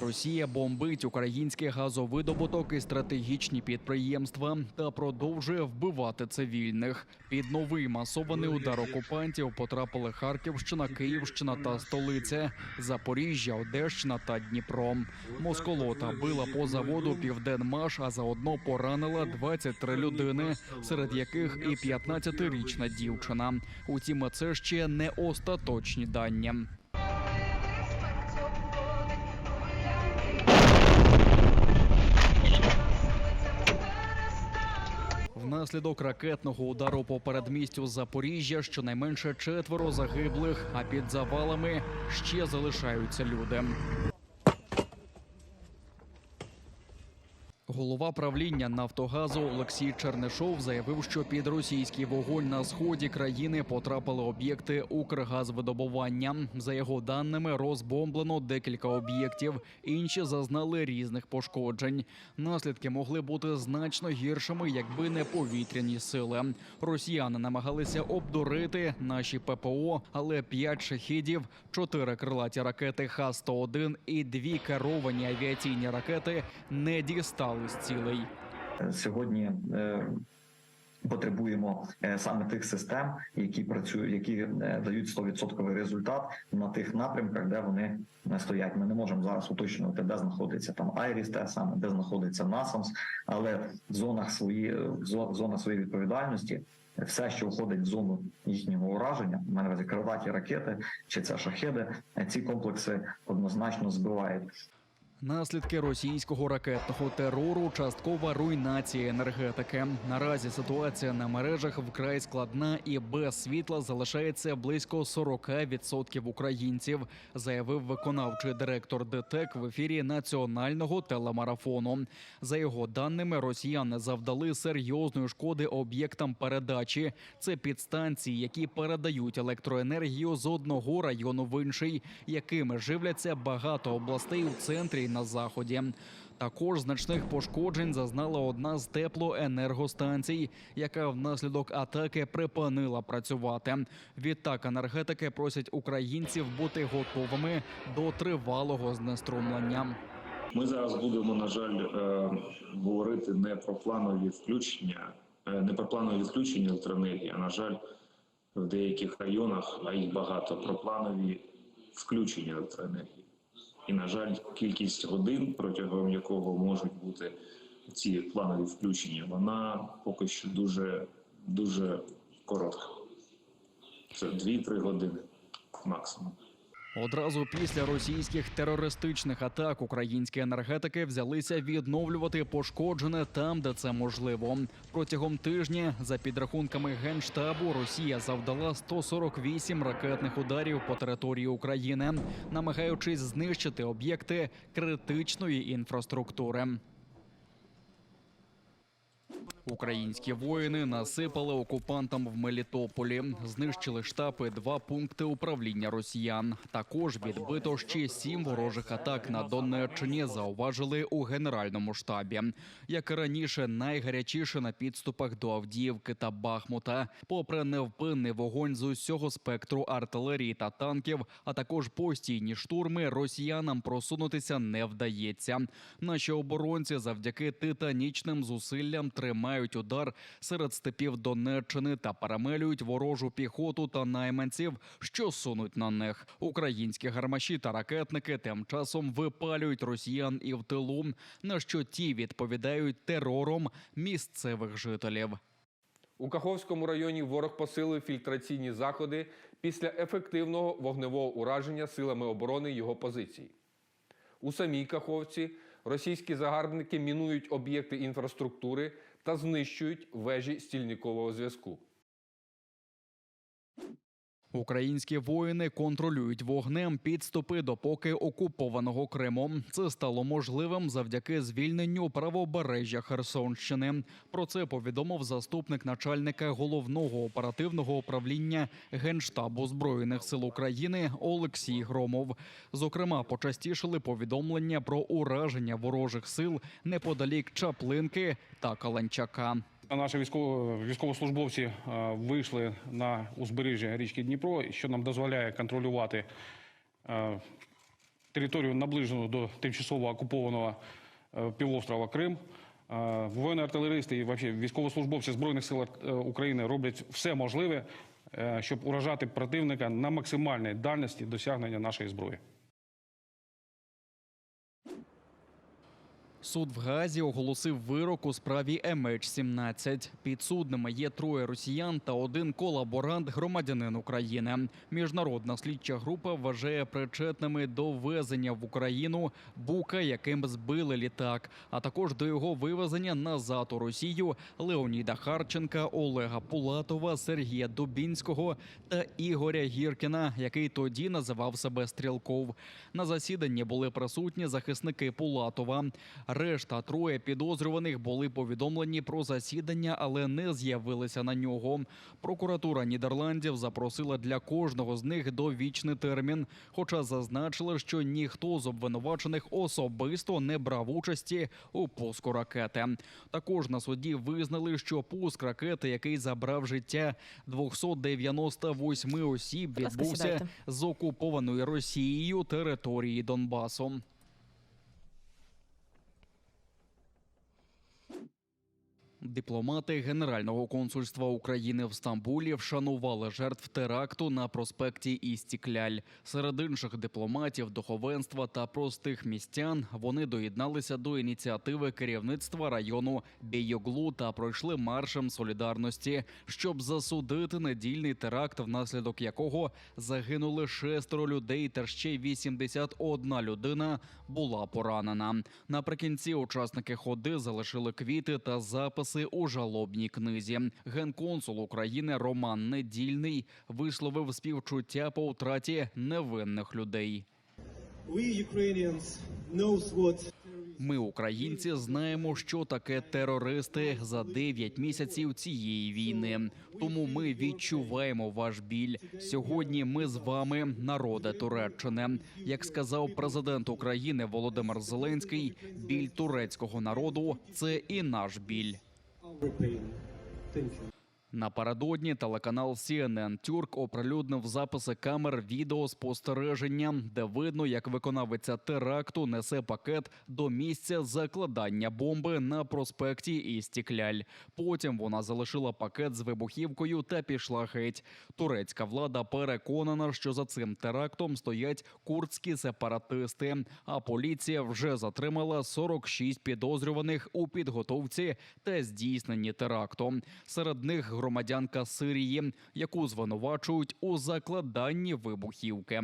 Росія бомбить український газовидобуток і стратегічні підприємства та продовжує вбивати цивільних. Під новий масований удар окупантів потрапили Харківщина, Київщина та столиця, Запоріжжя, Одещина та Дніпро. Москолота била по заводу Південмаш, а заодно поранила 23 людини, серед яких і 15-річна дівчина. Утім, це ще не остаточні дані. Внаслідок ракетного удару по передмістю Запоріжжя щонайменше четверо загиблих, а під завалами ще залишаються люди. Голова правління Нафтогазу Олексій Чернишов заявив, що під російський вогонь на сході країни потрапили об'єкти Укргазвидобування. За його даними, розбомблено декілька об'єктів. Інші зазнали різних пошкоджень. Наслідки могли бути значно гіршими, якби не повітряні сили. Росіяни намагалися обдурити наші ППО, але п'ять шахідів, чотири крилаті ракети Х-101 і дві керовані авіаційні ракети не дістали з цілей. Сьогодні е, потребуємо е, саме тих систем, які працюють, які е, дають 100% результат на тих напрямках, де вони е, стоять. Ми не можемо зараз уточнювати, де знаходиться там Айріс, те саме, де знаходиться Насамс, але в зонах свої в зо- зонах своєї відповідальності. Все, що входить в зону їхнього ураження, в мене крилаті ракети чи це шахеди, ці комплекси однозначно збивають. Наслідки російського ракетного терору, часткова руйнація енергетики. Наразі ситуація на мережах вкрай складна і без світла залишається близько 40% українців, заявив виконавчий директор ДТЕК в ефірі національного телемарафону. За його даними, росіяни завдали серйозної шкоди об'єктам передачі. Це підстанції, які передають електроенергію з одного району в інший, якими живляться багато областей у центрі і на заході. Також значних пошкоджень зазнала одна з теплоенергостанцій, яка внаслідок атаки припинила працювати. Відтак енергетики просять українців бути готовими до тривалого знеструмлення. Ми зараз будемо, на жаль, е, говорити не про планові включення, е, не про планові відключення електроенергії, а на жаль, в деяких районах, а їх багато, про планові включення електроенергії. І, на жаль, кількість годин, протягом якого можуть бути ці планові включення, вона поки що дуже, дуже коротка. Це 2-3 години максимум. Одразу після російських терористичних атак українські енергетики взялися відновлювати пошкоджене там, де це можливо. Протягом тижня, за підрахунками генштабу, Росія завдала 148 ракетних ударів по території України, намагаючись знищити об'єкти критичної інфраструктури. Українські воїни насипали окупантам в Мелітополі, знищили штаб і два пункти управління росіян. Також відбито ще сім ворожих атак на Донеччині. Зауважили у генеральному штабі. Як і раніше, найгарячіше на підступах до Авдіївки та Бахмута. Попри невпинний вогонь з усього спектру артилерії та танків, а також постійні штурми, росіянам просунутися не вдається. Наші оборонці завдяки титанічним зусиллям тримають удар серед степів Донеччини та перемелюють ворожу піхоту та найманців, що сунуть на них. Українські гармаші та ракетники тим часом випалюють росіян і в тилу, на що ті відповідають терором місцевих жителів. У Каховському районі ворог посилив фільтраційні заходи після ефективного вогневого ураження силами оборони його позицій. У самій Каховці російські загарбники мінують об'єкти інфраструктури та знищують вежі стільникового зв'язку. Українські воїни контролюють вогнем підступи до поки окупованого Криму. Це стало можливим завдяки звільненню правобережжя Херсонщини. Про це повідомив заступник начальника головного оперативного управління Генштабу збройних сил України Олексій Громов. Зокрема, почастішили повідомлення про ураження ворожих сил неподалік Чаплинки та Каланчака. Наші військово, військовослужбовці е, вийшли на узбережжя річки Дніпро, що нам дозволяє контролювати е, територію наближену до тимчасово окупованого е, півострова Крим. Воїни артилеристи і військовослужбовці Збройних сил України роблять все можливе, щоб уражати противника на максимальній дальності досягнення нашої зброї. Суд в Газі оголосив вирок у справі MH17. Підсудними є троє росіян та один колаборант громадянин України. Міжнародна слідча група вважає причетними до везення в Україну бука, яким збили літак, а також до його вивезення назад у Росію Леоніда Харченка, Олега Пулатова, Сергія Дубінського та Ігоря Гіркіна, який тоді називав себе Стрілков. На засіданні були присутні захисники Пулатова. Решта троє підозрюваних були повідомлені про засідання, але не з'явилися на нього. Прокуратура Нідерландів запросила для кожного з них довічний термін, хоча зазначили, що ніхто з обвинувачених особисто не брав участі у пуску ракети. Також на суді визнали, що пуск ракети, який забрав життя 298 осіб, відбувся з окупованої Росією території Донбасу. Дипломати Генерального консульства України в Стамбулі вшанували жертв теракту на проспекті Істікляль. Серед інших дипломатів, духовенства та простих містян вони доєдналися до ініціативи керівництва району Бійоглу та пройшли маршем солідарності, щоб засудити недільний теракт, внаслідок якого загинули шестеро людей, та ще й 81 людина була поранена. Наприкінці учасники ходи залишили квіти та записи у жалобній книзі. Генконсул України Роман Недільний висловив співчуття по втраті невинних людей. Ми, українці, знаємо, що таке терористи за 9 місяців цієї війни. Тому ми відчуваємо ваш біль. Сьогодні ми з вами, народе Туреччини. Як сказав президент України Володимир Зеленський, біль турецького народу це і наш біль. propane. Thank you. Напередодні телеканал CNN Тюрк оприлюднив записи камер відеоспостереження, де видно, як виконавиця теракту несе пакет до місця закладання бомби на проспекті Істікляль. Потім вона залишила пакет з вибухівкою та пішла геть. Турецька влада переконана, що за цим терактом стоять курдські сепаратисти. А поліція вже затримала 46 підозрюваних у підготовці та здійсненні теракту. Серед них громадянка Сирії, яку звинувачують у закладанні вибухівки.